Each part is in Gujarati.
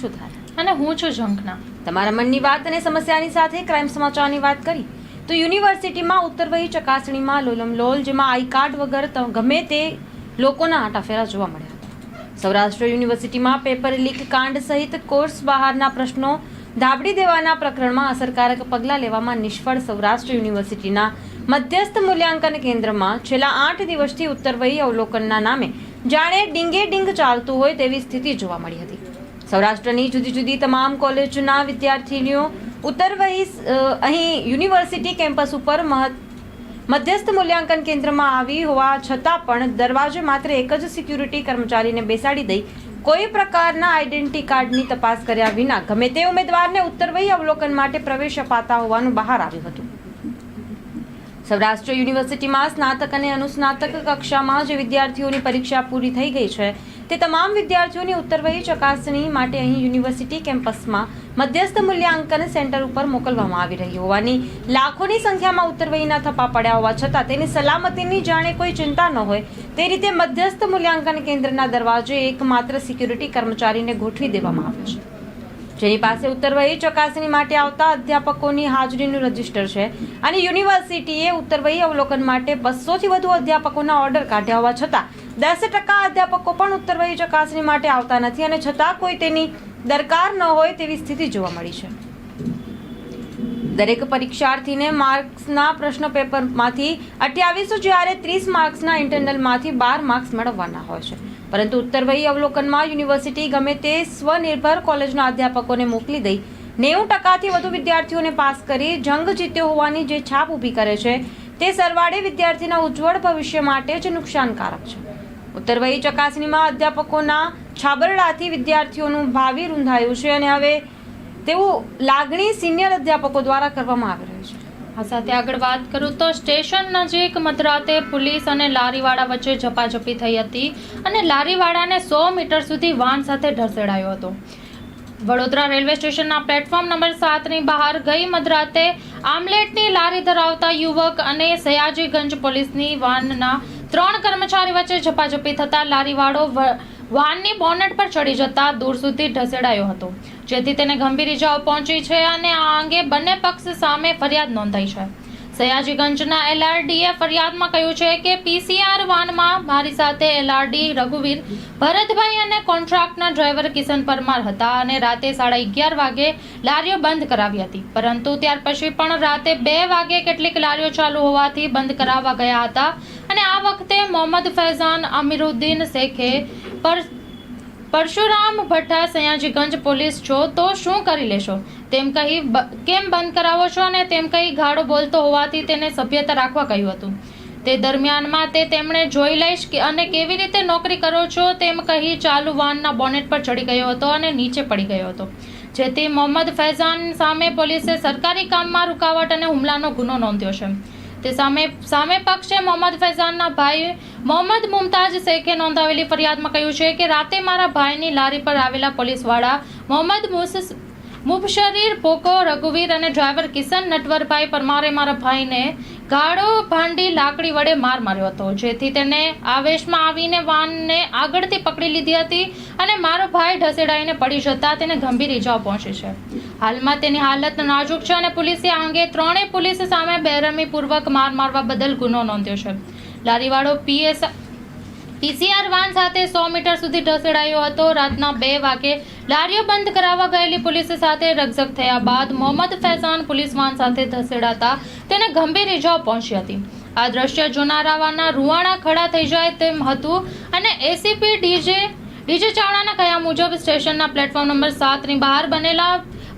છું થાય અને હું છું ઝંખના. તમારા મનની વાત અને સમસ્યાની સાથે ક્રાઇમ સમાચારની વાત કરી. તો યુનિવર્સિટીમાં ઉત્તરવહી ચકાસણીમાં લોલમ લોલ, જેમાં આઈ કાર્ડ વગર ગમે તે લોકોના આટાફેરા જોવા મળ્યા હતા. સૌરાષ્ટ્ર યુનિવર્સિટીમાં પેપર લીક કાંડ સહિત કોર્સ બહારના પ્રશ્નો દાબડી દેવાના પ્રકરણમાં અસરકારક પગલાં લેવામાં નિષ્ફળ સૌરાષ્ટ્ર યુનિવર્સિટીના મધ્યસ્થ મૂલ્યાંકન કેન્દ્રમાં છેલ્લા આઠ દિવસથી ઉત્તરવહી અવલોકનના નામે જાણે ડીંગે ડીંગ ચાલતું હોય તેવી સ્થિતિ જોવા મળી હતી. સૌરાષ્ટ્રની જુદી જુદી તમામ કોલેજના વિદ્યાર્થીનીઓ ઉત્તરવહી અહીં યુનિવર્સિટી કેમ્પસ ઉપર મધ્યસ્થ મૂલ્યાંકન કેન્દ્રમાં આવી હોવા છતાં પણ દરવાજે માત્ર એક જ સિક્યુરિટી કર્મચારીને બેસાડી દઈ કોઈ પ્રકારના આઈડેન્ટિટી કાર્ડની તપાસ કર્યા વિના ગમે તે ઉમેદવારને ઉત્તરવહી અવલોકન માટે પ્રવેશ અપાતા હોવાનું બહાર આવ્યું હતું. સૌરાષ્ટ્ર યુનિવર્સિટીમાં સ્નાતક અને અનુસ્નાતક કક્ષામાં જે વિદ્યાર્થીઓની પરીક્ષા પૂરી થઈ ગઈ છે, તે તમામ વિદ્યાર્થીઓની ઉત્તરવહી ચકાસણી માટે અહીં યુનિવર્સિટી કેમ્પસમાં મધ્યસ્થ મૂલ્યાંકન સેન્ટર ઉપર મોકલવામાં આવી રહી હોવાની, લાખોની સંખ્યામાં ઉત્તરવહીના થપ્પા પડ્યા હોવા છતાં તેની સલામતીની જાણે કોઈ ચિંતા ન હોય, તે રીતે મધ્યસ્થ મૂલ્યાંકન કેન્દ્રના દરવાજે એકમાત્ર સિક્યુરિટી કર્મચારીને ગોઠવી દેવામાં આવ્યો છે. જેની પાસે ઉત્તરવહી ચકાસણી માટે આવતા અધ્યાપકોની હાજરીનું રજિસ્ટર છે. અને યુનિવર્સિટીએ ઉત્તરવહી અવલોકન માટે બસોથી વધુ અધ્યાપકોના ઓર્ડર કાઢ્યા હોવા છતાં દસ ટકા અધ્યાપકો પણ ઉત્તરવહી ચકાસણી માટે આવતા નથી અને છતાં કોઈ તેની દરકાર ન હોય તેવી સ્થિતિ જોવા મળી છે. દરેક પરીક્ષાર્થીને માર્ક્સના પ્રશ્ન પેપરમાંથી અઠ્યાવીસો જ્યારે ત્રીસ માર્ક્સના ઇન્ટરનલમાંથી બાર માર્ક્સ મેળવવાના હોય છે. પરંતુ ઉત્તરવહી અવલોકનમાં યુનિવર્સિટી ગમે તે સ્વનિર્ભર કોલેજના અધ્યાપકોને મોકલી દઈ. નેવું ટકાથી વધુ વિદ્યાર્થીઓને પાસ કરી જંગ જીત્યો હોવાની જે છાપ ઊભી કરે છે, તે સરવાળે વિદ્યાર્થીના ઉજ્જવળ ભવિષ્ય માટે જ નુકસાનકારક છે. ઉત્તરવહી ચકાસણીમાં અધ્યાપકોના છાબરડાથી વિદ્યાર્થીઓનું ભાવિ રૂંધાયું છે અને હવે તેવું લાગણી સિનિયર અધ્યાપકો દ્વારા કરવામાં આવે આ સાથે આગળ વાત કરું તો સ્ટેશન નજીક મધરાતે પોલીસ અને લારીવાળા વચ્ચે ઝપાઝપી થઈ હતી અને લારીવાળાને સો મીટર સુધી વાહન સાથે ઢસેડાયો હતો. વડોદરા રેલવે સ્ટેશનના પ્લેટફોર્મ નંબર સાતની બહાર ગઈ મધરાતે આમલેટની લારી ધરાવતા યુવક અને સયાજીગંજ પોલીસની વાનના ત્રણ કર્મચારી વચ્ચે ઝપાઝપી થતા લારીવાળો વાનની બોનેટ પર ચડી જતા દૂર સુધી ઢસેડાયો હતો. જેથી તેને ગંભીર ઇજાઓ પહોંચી છે અને આ અંગે બંને પક્ષ સામે ફરિયાદ નોંધાઈ છે. સયાજીગંજના એલઆરડીએ ફરિયાદમાં કહ્યું છે કે પીસીઆર વાનમાં મારી સાથે એલઆરડી, રઘુવીર, ભરતભાઈ અને કોન્ટ્રાક્ટના ડ્રાઈવર કિશન પરમાર હતા અને રાતે સાડા અગિયાર વાગે લારીઓ બંધ કરાવી હતી. પરંતુ ત્યાર પછી પણ રાતે બે વાગે કેટલીક લારીઓ ચાલુ હોવાથી બંધ કરાવવા ગયા હતા. અને આ વખતે મોહમ્મદ ફૈઝાન, અમીરુદ્દીન શેખે પર પરશુરામ ભટ્ટા સયાજીગંજ પોલીસ છો, તો શું કરી લેશો? તેમ કહી કેમ બંધ કરાવો છો અને તેમ કહી ગાળો બોલતો હોવાથી તેને સભ્યતા રાખવા કહ્યું હતું. તે દરમિયાનમાં તે તેમણે જોઈ લઈશ કે અને કેવી રીતે નોકરી કરો છો તેમ કહી ચાલુ વાનના બોનેટ પર ચડી ગયો હતો અને નીચે પડી ગયો હતો. જેથી મોહમ્મદ ફૈઝાન સામે પોલીસે સરકારી કામમાં રૂકાવટ અને હુમલાનો ગુનો નોંધ્યો છે. તે સામે સામે પક્ષે મોહમ્મદ ફૈઝાનના ભાઈ મોહમ્મદ મુમતાજ શેખે નોંધાવેલી ફરિયાદમાં કહ્યું છે કે રાતે મારા ભાઈની લારી પર આવેલા પોલીસવાળા મોહમ્મદ મુસ મુબશરીર પોકો રઘુવીર અને ડ્રાઈવર કિશન નટવરભાઈ પરમારે મારા ભાઈને ગાળો ભાંડી લાકડી વડે માર માર્યો હતો. જેથી તેને આવેશમાં આવીને વાનને આગળથી પકડી લીધી હતી અને મારો ભાઈ ઢસેડાઈને પડી જતા તેને ગંભીર ઈજાઓ પહોંચી છે. હાલમાં તેની હાલત નાજુક છે અને પોલીસે આ અંગે ત્રણેય પોલીસ સામે બેરમીપૂર્વક માર મારવા બદલ ગુનો નોંધ્યો છે. લારીવાળો પીએસ પીસીઆર વાન સાથે સો મીટર સુધી ઢસેડાયો હતો. રાતના બે વાગે લારીઓ બંધ કરાવવા ગયેલી પોલીસ સાથે રકઝક થયા બાદ મોહમ્મદ ફૈઝાન પોલીસ વાન સાથે ધસેડાતા તેને ગંભીર ઇજાઓ પહોંચી હતી. આ દ્રશ્ય જોનારાવાના રૂવાણા ખડા થઈ જાય તેમ હતું અને એસીપી ડીજે ડીજે ચાવડાના કહ્યા મુજબ સ્ટેશનના પ્લેટફોર્મ નંબર સાતની બહાર બનેલા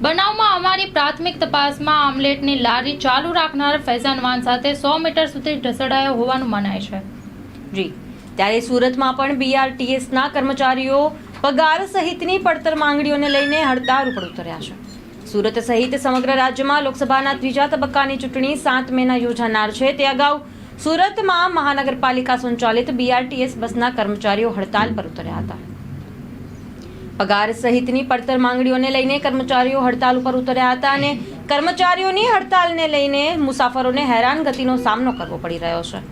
બનાવમાં અમારી પ્રાથમિક તપાસમાં આમલેટની લારી ચાલુ રાખનાર ફૈઝાન વાન સાથે સો મીટર સુધી ઢસેડાયો હોવાનું મનાય છે. જી. ત્યારે સુરતમાં પણ બીઆરટીએસના કર્મચારીઓ પગાર સહિતની પડતર માંગણીઓને લઈને હડતાળ ઉપર ઉતર્યા છે. સુરત સહિત સમગ્ર રાજ્યમાં લોકસભાના ત્રીજા તબક્કાની ચૂંટણી સાત મેના યોજાનાર છે. તે અગાઉ સુરતમાં મહાનગરપાલિકા સંચાલિત બીઆરટીએસ બસના કર્મચારીઓ હડતાલ પર ઉતર્યા હતા. પગાર સહિતની પડતર માંગણીઓને લઈને કર્મચારીઓ હડતાલ ઉપર ઉતર્યા હતા અને કર્મચારીઓની હડતાલને લઈને મુસાફરોને હેરાનગતિનો સામનો કરવો પડી રહ્યો છે.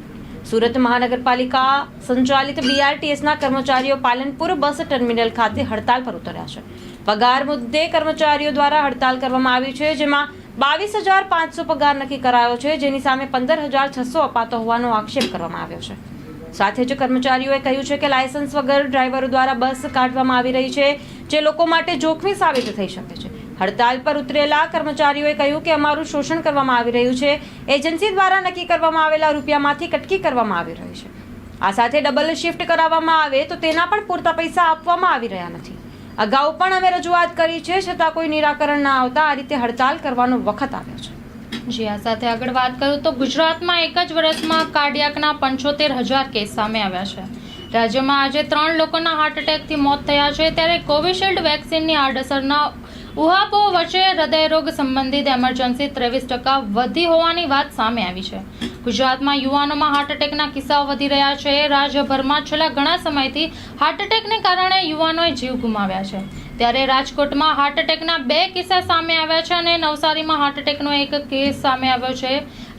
સુરત મહાનગરપાલિકા સંચાલિત બીઆરટીએસના કર્મચારીઓ પાલનપુર બસ ટર્મિનલ ખાતે હડતાલ પર ઉતર્યા છે. પગાર મુદ્દે કર્મચારીઓ દ્વારા હડતાલ કરવામાં આવી છે, જેમાં બાવીસ હજાર પાંચસો પગાર નક્કી કરાયો છે, જેની સામે પંદર હજાર છસો અપાતો હોવાનો આક્ષેપ કરવામાં આવ્યો છે. સાથે જ કર્મચારીઓએ કહ્યું છે કે લાયસન્સ વગર ડ્રાઈવરો દ્વારા બસ કાઢવામાં આવી રહી છે, જે લોકો માટે જોખમી સાબિત થઈ શકે છે. હડતાલ પર ઉતરેલા કર્મચારીઓએ કહ્યું કે અમારું શોષણ કરવામાં આવી રહ્યું છે. એજન્સી દ્વારા નક્કી કરવામાં આવેલા રૂપિયામાંથી કટકી કરવામાં આવી રહી છે. આ સાથે ડબલ શિફ્ટ કરાવવામાં આવે તો તેના પણ પૂરતા પૈસા આપવામાં આવી રહ્યા નથી. અગાઉ પણ અમે રજૂઆત કરી છે, છતાં કોઈ નિરાકરણ ના આવતા આ રીતે હડતાલ કરવાનો વખત આવ્યો છે. જી, આ સાથે આગળ વાત કરું તો ગુજરાતમાં એક જ વર્ષમાં કાર્ડિયાકના પંચોતેર હજાર કેસ સામે આવ્યા છે. રાજ્યમાં આજે ત્રણ લોકોના હાર્ટ એટેકથી મોત થયા છે. ત્યારે કોવિશિલ્ડ વેક્સિનની આડઅસરના ઉહાપો વચ્ચે હૃદયરોગ સંબંધિત એમરજન્સી ત્રેવીસ ટકા વધી હોવાની વાત સામે આવી છે. ગુજરાતમાં યુવાનોમાં હાર્ટ એટેકના કિસ્સાઓ વધી રહ્યા છે. રાજ્યભરમાં છેલ્લા ઘણા સમયથી હાર્ટ એટેકને કારણે યુવાનોએ જીવ ગુમાવ્યા છે. ત્યારે રાજકોટમાં હાર્ટ એટેકના બે કિસ્સા સામે આવ્યા છે અને નવસારીમાં હાર્ટ એટેકનો એક કેસ સામે આવ્યો છે.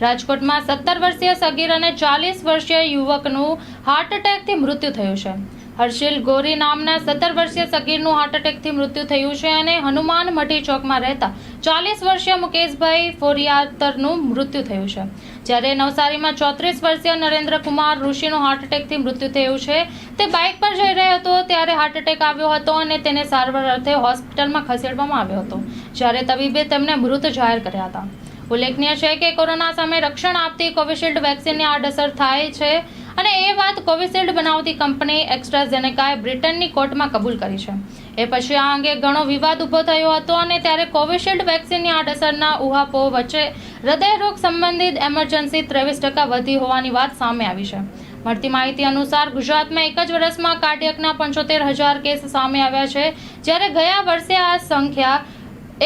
રાજકોટમાં સત્તર વર્ષીય સગીર અને ચાલીસ વર્ષીય યુવકનું હાર્ટ એટેકથી મૃત્યુ થયું છે. હર્ષિલ ગોરી નામના સત્તર વર્ષીય સગીરનું હાર્ટ એટેકથી મૃત્યુ થયું છે અને હનુમાન મઠી ચોકમાં રહેતા ચાલીસ વર્ષીય મુકેશભાઈ ફોરિયાતરનું મૃત્યુ થયું છે. જ્યારે નવસારીમાં ચોત્રીસ વર્ષીય નરેન્દ્રકુમાર ઋષિનું હાર્ટ એટેકથી મૃત્યુ થયું છે, તે બાઇક પર જઈ રહ્યો હતો, ત્યારે હાર્ટ એટેક આવ્યો હતો અને તેને સારવાર અર્થે હોસ્પિટલમાં ખસેડવામાં આવ્યો હતો, જ્યારે તબીબે તેમને મૃત જાહેર કર્યા હતા. ઉલ્લેખનીય છે કે કોરોના સામે રક્ષણ આપતી કોવિશિલ્ડ વેક્સિનની આડઅસર થાય છે અને એ વાત કોવિશિલ્ડ બનાવતી કંપની એક્સ્ટ્રાઝેનેકાએ બ્રિટનની કોર્ટમાં કબૂલ કરી છે. એ પછી આ અંગે ઘણો વિવાદ ઊભો થયો હતો અને ત્યારે કોવિશિલ્ડ વેક્સિનની આડઅસરના ઉહાપો વચ્ચે હૃદયરોગ સંબંધિત એમરજન્સી ત્રેવીસ ટકા વધી હોવાની વાત સામે આવી છે. મળતી માહિતી અનુસાર ગુજરાતમાં એક જ વર્ષમાં કાર્ડિયકના પંચોતેર હજાર કેસ સામે આવ્યા છે, જ્યારે ગયા વર્ષે આ સંખ્યા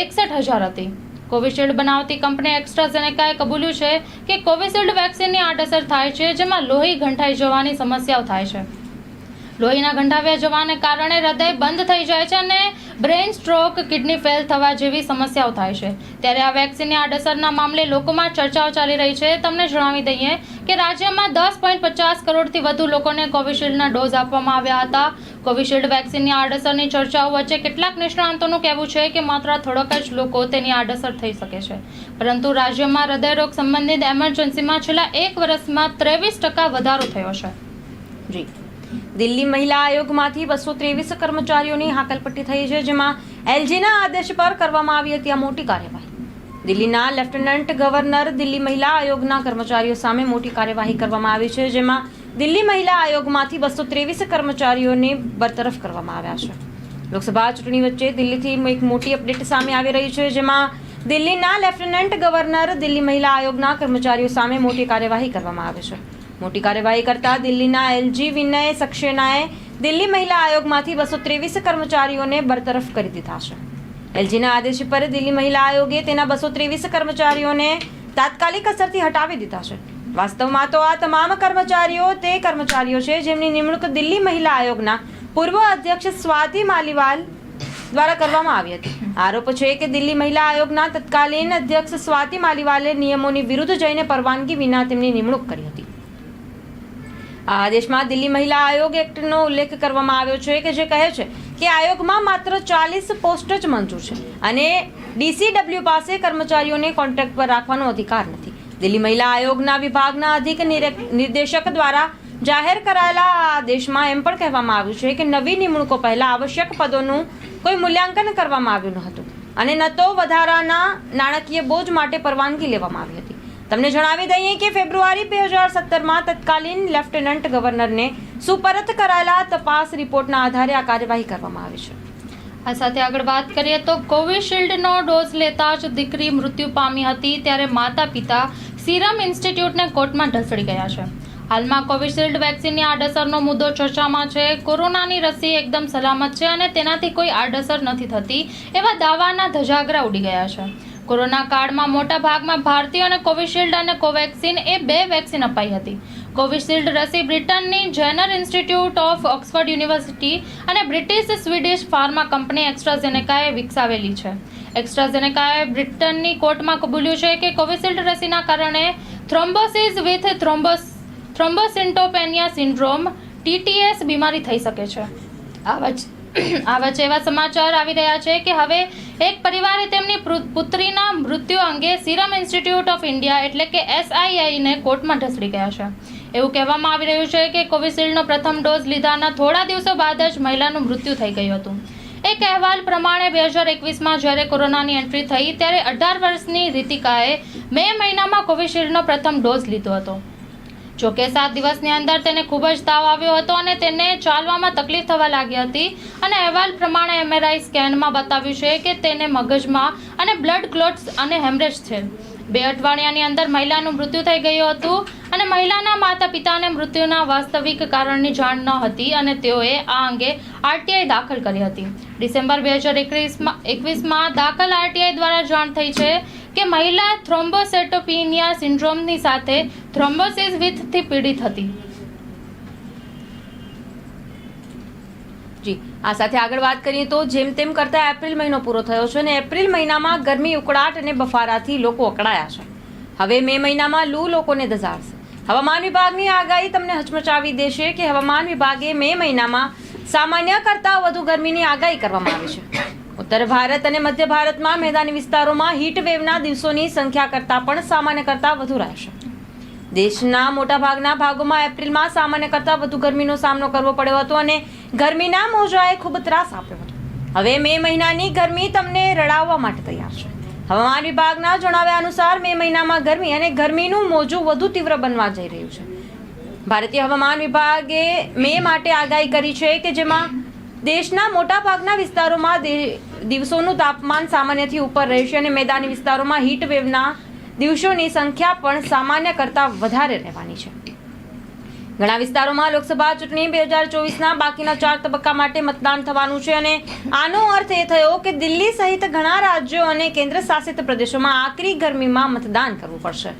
એકસઠ હજાર હતી. કોવિશિલ્ડ બનાવતી કંપની એક્સ્ટ્રાઝેનેકાએ કબૂલ્યું છે કે કોવિશિલ્ડ વેક્સિનની આડઅસર થાય છે, જેમાં લોહી ઘંટાઈ જવાની સમસ્યાઓ થાય છે. લોહીના ગંઠાવ્યા જવાને કારણે હૃદય બંધ થઈ જાય છે અને બ્રેઇન સ્ટ્રોક, કિડની ફેલ થવા જેવી સમસ્યાઓ થાય છે. ત્યારે આ વેક્સિનની આડઅસરના મામલે લોકોમાં ચર્ચાઓ ચાલી રહી છે. તમને જણાવી દઈએ કે રાજ્યમાં દસ પોઈન્ટ પચાસ કરોડથી વધુ લોકોને કોવિશિલ્ડના ડોઝ આપવામાં આવ્યા હતા. કોવિશિલ્ડ વેક્સિનની આડઅસરની ચર્ચાઓ વચ્ચે કેટલાક નિષ્ણાંતોનું કહેવું છે કે માત્ર થોડાક જ લોકો તેની આડઅસર થઈ શકે છે. પરંતુ રાજ્યમાં હૃદયરોગ સંબંધિત એમરજન્સીમાં છેલ્લા એક વર્ષમાં ત્રેવીસ ટકા વધારો થયો છે. જી. દિલ્હી મહિલા આયોગમાંથી બસો ત્રેવીસ કર્મચારીઓની હાકલપટ્ટી થઈ છે, જેમાં એલજીના આદેશ પર કરવામાં આવી હતી આ મોટી કાર્યવાહી. દિલ્હીના લેફ્ટનન્ટ ગવર્નર દિલ્હી મહિલા આયોગના કર્મચારીઓ સામે મોટી કાર્યવાહી કરવામાં આવી છે, જેમાં દિલ્હી મહિલા આયોગમાંથી બસો ત્રેવીસ કર્મચારીઓને બરતરફ કરવામાં આવ્યા છે. લોકસભા ચૂંટણી વચ્ચે દિલ્હીથી એક મોટી અપડેટ સામે આવી રહી છે, જેમાં દિલ્હીના લેફ્ટનન્ટ ગવર્નર દિલ્હી મહિલા આયોગના કર્મચારીઓ સામે મોટી કાર્યવાહી કરવામાં આવી છે. મોટી કાર્યવાહી કરતા દિલ્હીના એલજી વિનય સક્સેનાએ દિલ્હી મહિલા આયોગમાંથી બસો ત્રેવીસ કર્મચારીઓને બરતરફ કરી દીધા છે. એલજીના આદેશ પર દિલ્હી મહિલા આયોગે તેના બસો ત્રેવીસ કર્મચારીઓને તાત્કાલિક અસરથી હટાવી દીધા છે. વાસ્તવમાં તો આ તમામ કર્મચારીઓ તે કર્મચારીઓ છે જેમની નિમણૂક દિલ્હી મહિલા આયોગના પૂર્વ અધ્યક્ષ સ્વાતિ માલીવાલ દ્વારા કરવામાં આવી હતી. આરોપ છે કે દિલ્હી મહિલા આયોગના તત્કાલીન અધ્યક્ષ સ્વાતિ માલીવાલે નિયમોની વિરુદ્ધ જઈને પરવાનગી વિના તેમની નિમણૂક કરી હતી. આ આદેશમાં દિલ્હી મહિલા આયોગ એક્ટનો ઉલ્લેખ કરવામાં આવ્યો છે કે જે કહે છે કે આયોગમાં માત્ર ચાલીસ પોસ્ટ જ મંજૂર છે અને ડીસીડબ્લ્યુ પાસે કર્મચારીઓને કોન્ટ્રાક્ટ પર રાખવાનો અધિકાર નથી. દિલ્હી મહિલા આયોગના વિભાગના અધિક નિરે- નિર્દેશક દ્વારા જાહેર કરાયેલા આદેશમાં એમ પણ કહેવામાં આવ્યું છે કે નવી નિમણૂકો પહેલાં આવશ્યક પદોનું કોઈ મૂલ્યાંકન કરવામાં આવ્યું ન હતું અને ન તો વધારાના નાણાકીય બોજ માટે પરવાનગી લેવામાં આવી હતી. તમને જણાવી દઈએ કે ફેબ્રુઆરી બે હજાર સત્તરમાં તત્કાલીન લેફ્ટનન્ટ ગવર્નરને સુપરત કરાયેલા તપાસ રિપોર્ટના આધારે આ કાર્યવાહી કરવામાં આવી છે. આ સાથે આગળ વાત કરીએ તો કોવિશિલ્ડનો ડોઝ લેતા જ દીકરી મૃત્યુ પામી હતી ત્યારે માતા પિતા સિરમ ઇન્સ્ટિટ્યૂટને કોર્ટમાં ઢસડી ગયા છે. હાલમાં કોવિશિલ્ડ વેક્સિનની આડઅસરનો મુદ્દો ચર્ચામાં છે. કોરોનાની રસી એકદમ સલામત છે અને તેનાથી કોઈ આડઅસર નથી થતી એવા દાવાના ધજાગરા ઉડી ગયા છે. કોરોના કાળમાં મોટા ભાગમાં ભારતીયોને કોવિશિલ્ડ અને કોવેક્સિન એ બે વેક્સિન અપાઈ હતી. કોવિશિલ્ડ રસી બ્રિટનની Jenner institute of Oxford university અને બ્રિટિશ સ્વીડિશ ફાર્મા કંપની એક્સ્ટ્રાઝેનેકાએ વિકસાવેલી છે. એક્સ્ટ્રાઝેનેકાએ બ્રિટનની કોર્ટમાં કબૂલ્યું છે કે કોવિશિલ્ડ રસીના કારણે thrombosis with thrombos, thrombocytopenia syndrome TTS બીમારી થઈ શકે છે. આવા જ આ વચ્ચે એવા સમાચાર આવી રહ્યા છે કે હવે એક પરિવારે તેમની પુત્રીના મૃત્યુ અંગે સિરમ ઇન્સ્ટિટ્યૂટ ઓફ ઇન્ડિયા એટલે કે એસઆઈઆઈને કોર્ટમાં ઢસડી ગયા છે. એવું કહેવામાં આવી રહ્યું છે કે કોવિશિલ્ડનો પ્રથમ ડોઝ લીધાના થોડા દિવસો બાદ જ મહિલાનું મૃત્યુ થઈ ગયું હતું. એક અહેવાલ પ્રમાણે બે હજાર એકવીસમાં જ્યારે કોરોનાની એન્ટ્રી થઈ ત્યારે અઢાર વર્ષની રીતિકાએ મે મહિનામાં કોવિશિલ્ડનો પ્રથમ ડોઝ લીધો હતો. જોકે સાત દિવસની અંદર તેને ખૂબ જ તાવ આવ્યો હતો અને તેને ચાલવામાં તકલીફ થવા લાગી હતી. અને અહેવાલ પ્રમાણે એમઆરઆઈ સ્કેનમાં બતાવ્યું છે કે તેને મગજમાં અને બ્લડ ક્લોટ્સ અને હેમરેજ છે. બે અઠવાડિયાની અંદર મહિલાનું મૃત્યુ થઈ ગયું હતું અને મહિલાના માતા પિતાને મૃત્યુના વાસ્તવિક કારણની જાણ ન હતી અને તેઓએ આ અંગે આરટીઆઈ દાખલ કરી હતી. ડિસેમ્બર બે હજાર એકવીસમાં એકવીસમાં દાખલ આરટીઆઈ દ્વારા જાણ થઈ છે કે મહિલા થ્રોમ્બોસેટોપિનિયા સિન્ડ્રોમની સાથે થ્રોમ્બોસિસ વિથથી પીડિત હતી. જી, આ સાથે આગળ વાત કરીએ તો જેમ તેમ કરતા એપ્રિલ મહિનો પૂરો થયો છે અને એપ્રિલ મહિનામાં ગરમી, ઉકળાટ અને બફારાથી લોકો અકળાયા છે. હવે મે મહિનામાં લૂ લોકોને ધસાડશે હવામાન વિભાગની આગાહી તમને હચમચાવી દેશે કે હવામાન વિભાગે મે મહિનામાં સામાન્ય કરતાં વધુ ગરમીની આગાહી કરવામાં આવી છે. ઉત્તર ભારત અને મધ્ય ભારતમાં મેદાની વિસ્તારોમાં હીટ વેવના દિવસોની સંખ્યા કરતાં પણ સામાન્ય કરતાં વધુ રહેશે. દેશના મોટાભાગના ભાગોમાં એપ્રિલમાં સામાન્ય કરતાં વધુ ગરમીનો સામનો કરવો પડ્યો હતો અને ગરમીના મોજાએ ખૂબ ત્રાસ આપ્યો હતો. હવે મે મહિનાની ગરમી તમને રડાવવા માટે તૈયાર છે. હવામાન વિભાગના જણાવ્યા અનુસાર મે મહિનામાં ગરમી અને ગરમીનું મોજું વધુ તીવ્ર બનવા જઈ રહ્યું છે. ભારતીય હવામાન વિભાગે મે માટે આગાહી કરી છે કે જેમાં દેશના મોટાભાગના વિસ્તારોમાં દિવસોનું તાપમાન સામાન્યથી ઉપર રહેશે અને મેદાની વિસ્તારોમાં હીટ વેવના દિવસોની સંખ્યા પણ સામાન્ય કરતાં વધારે રહેવાની છે. ઘણા વિસ્તારોમાં લોકસભા ચૂંટણી બે હજાર ચોવીસના બાકીના ચાર તબક્કા માટે મતદાન થવાનું છે અને આનો અર્થ એ થયો કે દિલ્હી સહિત ઘણા રાજ્યો અને કેન્દ્ર શાસિત પ્રદેશોમાં આકરી ગરમીમાં મતદાન કરવું પડશે.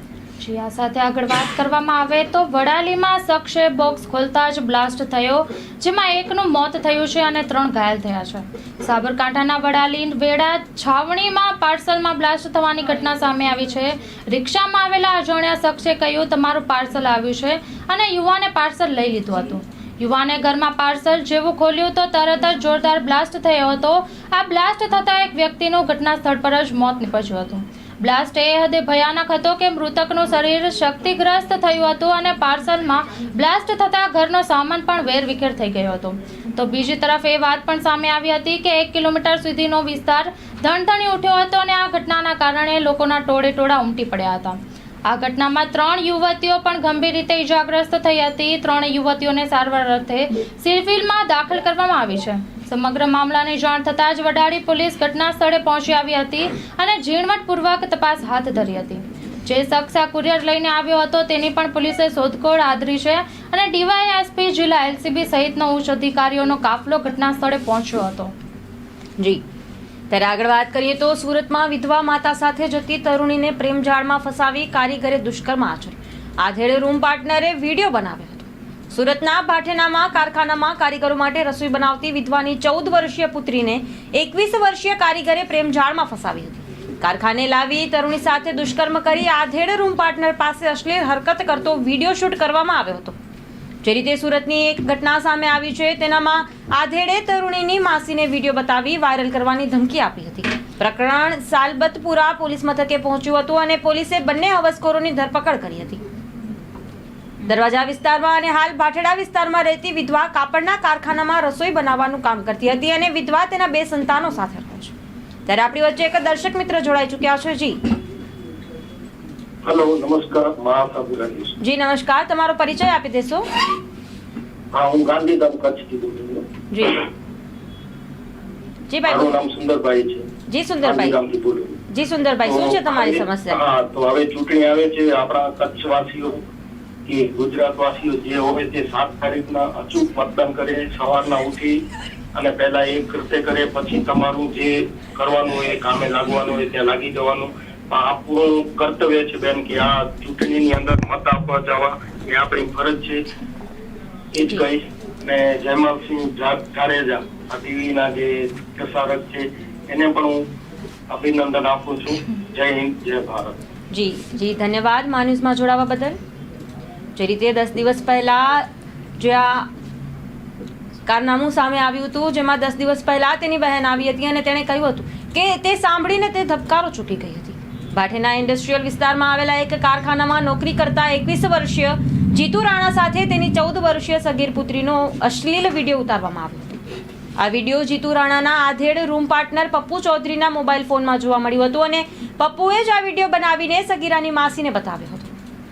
જી સાથે આગળ વાત કરવામાં આવે તો વડાલીમાં શખ્સે બોક્સ ખોલતા જ બ્લાસ્ટ થયો, જેમાં એકનું મોત થયું છે અને ત્રણ ઘાયલ થયા છે. સાબરકાંઠાના વડાલી વેડા છાવણીમાં પાર્સલમાં બ્લાસ્ટ થવાની ઘટના સામે આવી છે. રિક્ષામાં આવેલા અજાણ્યા શખ્સે કહ્યું, તમારું પાર્સલ આવ્યું છે અને યુવાને પાર્સલ લઈ લીધું હતું. યુવાને ઘરમાં પાર્સલ જેવું ખોલ્યું તો તરત જ જોરદાર બ્લાસ્ટ થયો હતો. આ બ્લાસ્ટ થતાં એક વ્યક્તિનું ઘટના સ્થળ પર જ મોત નીપજ્યું હતું. બ્લાસ્ટ એ હદે ભયાનક હતો કે મૃતકનું શરીર શક્તિગ્રસ્ત થયું હતું અને પાર્સલમાં બ્લાસ્ટ થતાં ઘરનો સામાન પણ વેરવિખેર થઈ ગયો હતો. તો બીજી તરફ એ વાત પણ સામે આવી હતી કે એક કિલોમીટર સુધીનો વિસ્તાર ધણધણી ઉઠ્યો હતો અને આ ઘટનાના કારણે લોકોના ટોળે ટોળા ઉમટી પડ્યા હતા. આ ઘટનામાં ત્રણ યુવતીઓ પણ ગંભીર રીતે ઇજાગ્રસ્ત થઈ હતી. ત્રણ યુવતીઓને સારવાર અર્થે સિવિલમાં દાખલ કરવામાં આવી છે. સમગ્ર મામલાની જાણ થતાં જ વડાળી પોલીસ ઘટના સ્થળે પહોંચી આવી હતી અને ઝીણવટપૂર્વક તપાસ હાથ ધરી હતી. જે શખ્સ આ કુરિયર લઈને આવ્યો હતો તેની પણ પોલીસે શોધખોળ આદરી છે અને ડીવાયએસપી જિલ્લા એલસીબી સહિતનો ઉચ્ચ અધિકારીઓનો કાફલો ઘટના સ્થળે પહોંચ્યો હતો. જી. ત્યારે આગળ વાત કરીએ તો સુરતમાં વિધવા માતા સાથે જતી તરુણીને પ્રેમજાળમાં ફસાવી કારીગરે દુષ્કર્મ આચર્યું. આધેડે રૂમ પાર્ટનરે વીડિયો બનાવ્યો. સુરતના ભાઠેનામાં કારખાનામાં કારીગરો માટે રસોઈ બનાવતી વિધવાની ચૌદ વર્ષીય પુત્રીને એકવીસ વર્ષીય કારીગરે પ્રેમજાળમાં ફસાવી હતી. કારખાને લાવી તરુણી સાથે દુષ્કર્મ કરી આધેડે રૂમ પાર્ટનર પાસે અશ્લીલ હરકત કરતો વીડિયો શૂટ કરવામાં આવ્યો હતો. જે રીતે સુરતની એક ઘટના સામે આવી છે, તેનામાં આધેડે તરુણીની માસીને વીડિયો બતાવી વાયરલ કરવાની ધમકી આપી હતી. પ્રકરણ સાલબતપુરા પોલીસ મથકે પહોંચ્યું હતું અને પોલીસે બંને હવસખોરોની ધરપકડ કરી હતી. દરવાજા વિસ્તારમાં અને હાલ ભાઠેડા વિસ્તારમાં રહેતી વિધવા કાપડના કારખાનામાં રસોઈ બનાવવાનું કામ કરતી હતી અને વિધવા તેના બે સંતાનો સાથે રહે છે. ત્યારે આપણી વચ્ચે એક દર્શક મિત્ર જોડાઈ ચૂક્યા છે. જી. હેલો નમસ્કાર. જી નમસ્કાર. તમારો પરિચય આપી દેશો. હા હું ગાંધીધામ કચ્છથી બોલું જી. જી ભાઈ. મારું નામ સુંદરભાઈ છે. જી સુંદરભાઈ. જી સુંદરભાઈ શું છે તમારી સમસ્યા? હા તો હવે ચૂંટણી આવે છે. આપણા કચ્છવાસીઓ કે ગુજરાતવાસીઓ જે હોય તે સાત તારીખના અચૂક મતદાન કરે, સવારના ઉઠી અને પહેલા એ કૃત્ય કરે, પછી તમારું જે કરવાનું હોય કામે લાગવાનું હોય, ત્યાં લાગી જવાનું. આપણું કર્તવ્ય છે બેન કે આ ચૂંટણીની અંદર મત આપવા જવા. એ આપણી ફરજ છે. એ જ કહીશ. ને જયમાલસિંહ જાડેજા, આ ટીવીના જે પ્રસારક છે, એને પણ હું અભિનંદન આપું છું. જય હિન્દ, જય ભારત. જી જી, ધન્યવાદ. મા જોડાવા બદલ. જે રીતે દસ દિવસ પહેલા જે આ કારનામું સામે આવ્યું હતું, જેમાં દસ દિવસ પહેલા તેની બહેન આવી હતી અને તેણે કહ્યું હતું કે તે સાંભળીને તે ધબકારો ચૂકી ગઈ હતી. ભાટેના ઇન્ડસ્ટ્રીયલ વિસ્તારમાં આવેલા એક કારખાનામાં નોકરી કરતા એકવીસ વર્ષીય જીતુ રાણા સાથે તેની ચૌદ વર્ષીય સગીર પુત્રીનો અશ્લીલ વીડિયો ઉતારવામાં આવ્યો હતો. આ વીડિયો જીતુ રાણાના આધેડ રૂમ પાર્ટનર પપ્પુ ચૌધરીના મોબાઈલ ફોનમાં જોવા મળ્યું હતું અને પપ્પુએ જ આ વીડિયો બનાવીને સગીરાની માસીને બતાવ્યો.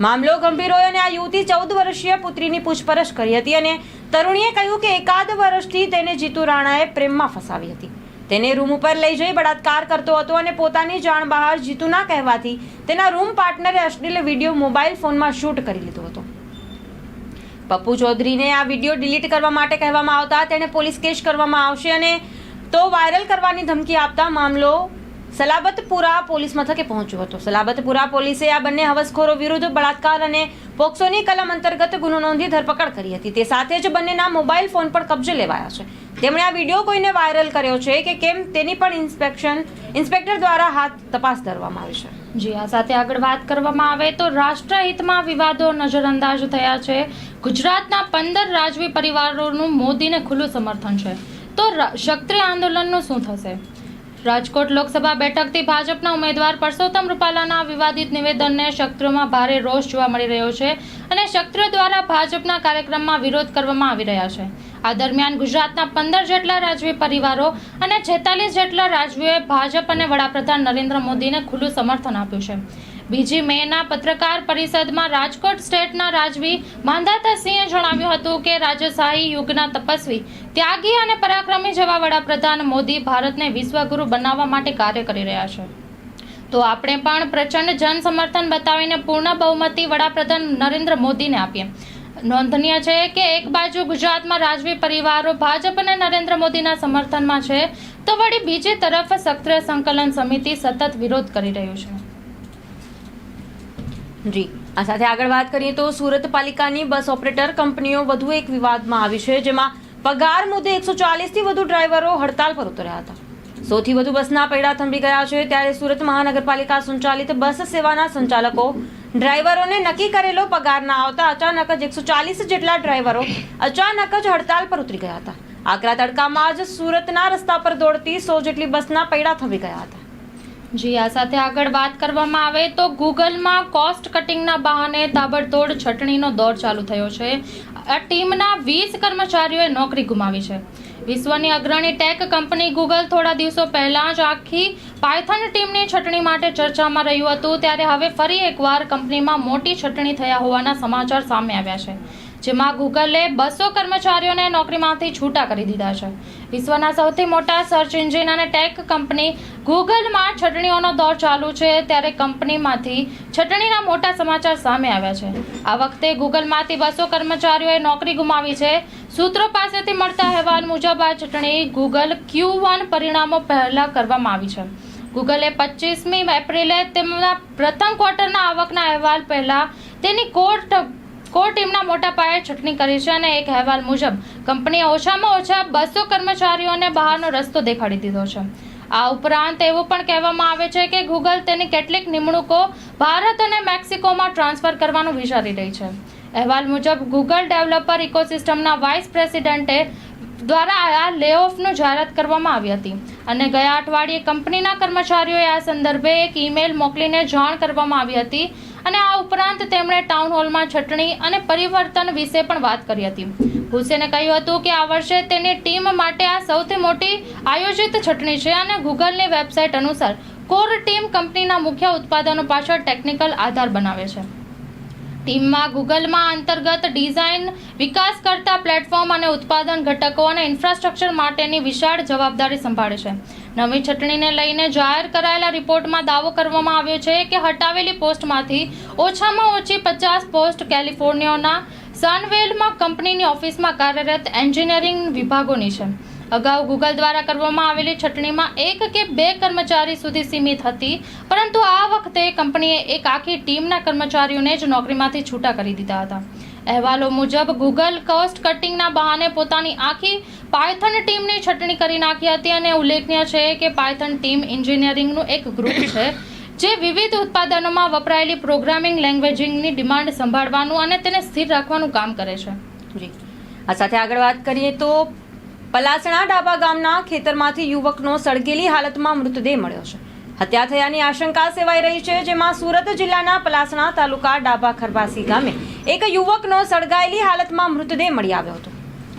મામલો ગંભીર હોય અને આ યુવતી ચૌદ વર્ષીય પુત્રીની પૂછપરછ કરી હતી અને તરુણીએ કહ્યું કે એકાદ વર્ષથી તેને જીતુ રાણાએ પ્રેમમાં ફસાવી હતી. તેને રૂમ ઉપર લઈ જઈ બળાત્કાર કરતો હતો અને પોતાની જાણ બહાર જીતુના કહેવાથી તેના રૂમ પાર્ટનરે અશ્લીલ વીડિયો મોબાઈલ ફોનમાં શૂટ કરી લીધો હતો. પપ્પુ ચૌધરીને આ વીડિયો ડિલીટ કરવા માટે કહેવામાં આવતા તેણે પોલીસ કેસ કરવામાં આવશે અને તો વાયરલ કરવાની ધમકી આપતા મામલો સલાબતપુરા પોલીસ મથકે પહોંચ્યો હતો. સલાબતપુરા પોલીસે આ બંને હવસખોરો વિરુદ્ધ બળાત્કાર અને પોક્સોની કલમ અંતર્ગત ગુનો નોંધી ધરપકડ કરી હતી. તે સાથે જ બંનેના મોબાઈલ ફોન પણ કબજે લેવાયા છે. તેમણે આ વીડિયો કોઈને વાયરલ કર્યો છે કે કેમ તેની પણ ઇન્સ્પેક્શન ઇન્સ્પેક્ટર દ્વારા હાથ તપાસ ધરવામાં આવી છે. જી, આ સાથે આગળ વાત કરવામાં આવે તો રાષ્ટ્રહિતમાં વિવાદો નજરઅંદાજ થયા છે. ગુજરાતના પંદર રાજવી પરિવારોનું મોદીને ખુલ્લું સમર્થન છે. તો ક્ષત્રિય આંદોલનનું શું થશે? રાજકોટ લોકસભા બેઠકથી ભાજપના ઉમેદવાર પરસોત્તમ રૂપાલાના વિવાદિત નિવેદનને ક્ષત્રિયોમાં ભારે રોષ જોવા મળી રહ્યો છે અને ક્ષત્રો દ્વારા ભાજપના કાર્યક્રમમાં વિરોધ કરવામાં આવી રહ્યા છે. આ દરમિયાન ગુજરાતના પંદર જેટલા રાજવી પરિવારો અને છેતાલીસ જેટલા રાજવીઓએ ભાજપ અને વડાપ્રધાન નરેન્દ્ર મોદીને ખુલ્લું સમર્થન આપ્યું છે. બીજી મેના પત્રકાર પરિષદમાં રાજકોટ સ્ટેટના રાજવી માંધાતાસિંહે જણાવ્યું હતું કે રાજશાહી યુગના તપસ્વી, ત્યાગી અને પરાક્રમી જેવા વડાપ્રધાન મોદી ભારતને વિશ્વગુરુ બનાવવા માટે કાર્ય કરી રહ્યા છે. તો આપણે પણ પ્રચંડ જન સમર્થન બતાવીને પૂર્ણ બહુમતી વડાપ્રધાન નરેન્દ્ર મોદીને આપીએ. નોંધનીય છે કે એક બાજુ ગુજરાતમાં રાજવી પરિવારો ભાજપ અને નરેન્દ્ર મોદીના સમર્થનમાં છે, તો વળી બીજી તરફ સક્રિય સંકલન સમિતિ સતત વિરોધ કરી રહ્યું છે. જી. આ સાથે આગળ વાત કરીએ તો સુરત પાલિકાની બસ ઓપરેટર કંપનીઓ વધુ એક વિવાદમાં આવી છે, જેમાં પગાર મુદ્દે એકસો ચાલીસથી વધુ ડ્રાઈવરો હડતાલ પર ઉતર્યા હતા. સૌથી વધુ બસના પૈડા થંભી ગયા છે, ત્યારે સુરત મહાનગરપાલિકા સંચાલિત બસ સેવાના સંચાલકો ડ્રાઈવરોને નક્કી કરેલો પગાર ના આવતા અચાનક જ એકસો ચાલીસ જેટલા ડ્રાઈવરો અચાનક જ હડતાલ પર ઉતરી ગયા હતા. આકરા તડકામાં જ સુરતના રસ્તા પર દોડતી સો જેટલી બસના પૈડા થંભી ગયા હતા. જી, આ સાથે આગળ વાત કરવામાં આવે તો ગૂગલમાં કોસ્ટ કટિંગના બહાને તાબડતોડ છટણીનો દોર ચાલુ થયો છે. આ ટીમના વીસ કર્મચારીઓએ નોકરી ગુમાવી છે. વિશ્વની અગ્રણી ટેક કંપની ગૂગલ થોડા દિવસો પહેલા જ આખી પાયથન ટીમની છટણી માટે ચર્ચામાં રહ્યું હતું. ત્યારે હવે ફરી એકવાર કંપનીમાં મોટી છટણી થયા હોવાના સમાચાર સામે આવ્યા છે. જેમાં ગૂગલે બસો કર્મચારીઓને નોકરીમાંથી છૂટા કરી દીધા છે. વિશ્વના સૌથી મોટા સર્ચ એન્જિન અને ટેક કંપની ગૂગલમાં છટણીઓનો દોર ચાલુ છે ત્યારે કંપનીમાંથી છટણીના મોટા સમાચાર સામે આવ્યા છે. આ વખતે ગૂગલમાંથી બસો કર્મચારીઓએ નોકરી ગુમાવી છે. સૂત્રો પાસેથી મળતા અહેવાલ મુજબ આ છટણી ગૂગલ ક્યુ વન પરિણામો પહેલાં કરવામાં આવી છે. ગૂગલે પચીસમી એપ્રિલે તેમના પ્રથમ ક્વાર્ટરના આવકના અહેવાલ પહેલાં તેની કોર્ટ કોર ટીમના મોટા પાયે છટણી કરી છે અને એક અહેવાલ મુજબ, કંપનીએ ઓછામાં ઓછા બસો કર્મચારીઓને બહારનો રસ્તો દેખાડી દીધો છે. આ ઉપરાંત એવું પણ કહેવામાં આવે છે કે ગૂગલ તેની કેટલીક નિમણૂકો ભારત અને મેક્સિકોમાં ટ્રાન્સફર કરવાનું વિચારી રહી છે. અહેવાલ મુજબ ગૂગલ ડેવલપર ઇકોસિસ્ટમના વાઇસ પ્રેસિડેન્ટે દ્વારા આ લેઓફનું જાહેરાત કરવામાં આવી હતી અને ગયા અઠવાડિયે કંપનીના કર્મચારીઓએ આ સંદર્ભે એક ઈમેલ મોકલીને જાણ કરવામાં આવી હતી અને આ ઉપરાંત તેમણે ટાઉન હોલમાં છટણી અને પરિવર્તન વિશે પણ વાત કરી હતી. હુસેને કહ્યું હતું કે આ વર્ષે તેની ટીમ માટે આ સૌથી મોટી આયોજિત છટણી છે અને ગૂગલની વેબસાઇટ અનુસાર કોર ટીમ કંપનીના મુખ્ય ઉત્પાદનો પાછળ ટેકનિકલ આધાર બનાવે છે. ટીમમાં ગૂગલમાં અંતર્ગત ડિઝાઇન વિકાસ કરતા પ્લેટફોર્મ અને ઉત્પાદન ઘટકો અને ઇન્ફ્રાસ્ટ્રક્ચર માટેની વિશાળ જવાબદારી સંભાળે છે. નવી છટણીને લઈને જાહેર કરાયેલા રિપોર્ટમાં દાવો કરવામાં આવ્યો છે કે હટાવેલી પોસ્ટમાંથી ઓછામાં ઓછી પચાસ પોસ્ટ કેલિફોર્નિયાના સનવેલમાં કંપનીની ઓફિસમાં કાર્યરત એન્જિનિયરિંગ વિભાગોની છે. અગાઉ ગૂગલ દ્વારા કરવામાં આવેલી છટણીમાં એક કે બે કર્મચારી સુધી સીમિત હતી, પરંતુ આ વખતે કંપનીએ એક આખી ટીમના કર્મચારીઓને જ નોકરીમાંથી છૂટા કરી દીધા હતા. અહેવાલો મુજબ ગૂગલ કોસ્ટ કટિંગના બહાને પોતાની આખી પાયથન ટીમની છટણી કરી નાખી હતી અને ઉલ્લેખનીય છે કે પાયથન ટીમ એન્જિનિયરિંગનું એક ગ્રુપ છે, જે વિવિધ ઉત્પાદનોમાં વપરાયેલી પ્રોગ્રામિંગ લેંગ્વેજિંગની ડિમાન્ડ સંભાળવાનું અને તેને સ્થિર રાખવાનું કામ કરે છે. જી. આ સાથે આગળ વાત કરીએ તો પલાસણા ડાબા ગામના ખેતરમાંથી યુવકનો સળગેલી હાલતમાં મૃતદેહ મળ્યો છે. હત્યા થયાની આશંકા સેવાઈ રહી છે, જેમાં સુરત જિલ્લાના પલાસણા તાલુકા ડાબા ખરબાસી ગામે એક યુવકનો સળગાયેલી હાલતમાં મૃતદેહ મળી આવ્યો હતો.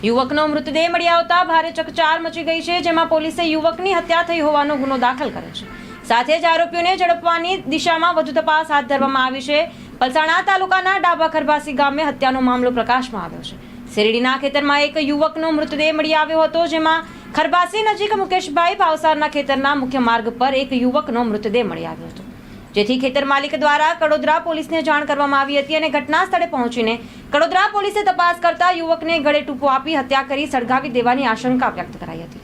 યુવકનો મૃતદેહ મળી આવતા ભારે ચકચાર મચી ગઈ છે, જેમાં પોલીસે યુવકની હત્યા થઈ હોવાનો ગુનો દાખલ કર્યો છે. સાથે જ આરોપીઓને ઝડપવાની દિશામાં વધુ તપાસ હાથ ધરવામાં આવી છે. પલસાણા તાલુકાના ડાબા ખરબાસી ગામે હત્યાનો મામલો પ્રકાશમાં આવ્યો છે. શેરડીના ખેતરમાં એક યુવકનો મૃતદેહ મળી આવ્યો હતો, જેમાં ખરબાસી નજીક મુકેશભાઈ ભાવસારના ખેતરના મુખ્ય માર્ગ પર એક યુવકનો મૃતદેહ મળી આવ્યો હતો. જેથી ખેતર માલિક દ્વારા કડોદરા પોલીસને જાણ કરવામાં આવી હતી અને ઘટના સ્થળે પહોંચીને કડોદરા પોલીસે તપાસ કરતા યુવકને ગળે ટૂંપો આપી હત્યા કરી સળગાવી દેવાની આશંકા વ્યક્ત કરાઈ હતી.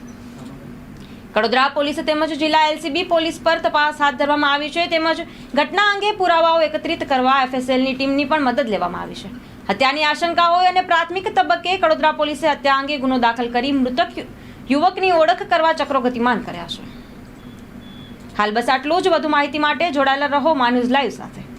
કડોદરા પોલીસ તેમજ જિલ્લા એલસીબી પોલીસ પર તપાસ હાથ ધરવામાં આવી છે. તેમજ ઘટના અંગે પુરાવાઓ એકત્રિત કરવા એફએસએલની ટીમની પણ મદદ લેવામાં આવી છે. હત્યાની આશંકા હોય અને પ્રાથમિક તબક્કે કડોદરા પોલીસે હત્યા અંગે ગુનો દાખલ કરી મૃતક યુવકની ઓળખ કરવા ચક્રો ગતિમાન કર્યા છે. હાલ બસ આટલું જ વધુ માહિતી માટે જોડાયેલા રહો માન્યુઝ લાઈવ સાથે.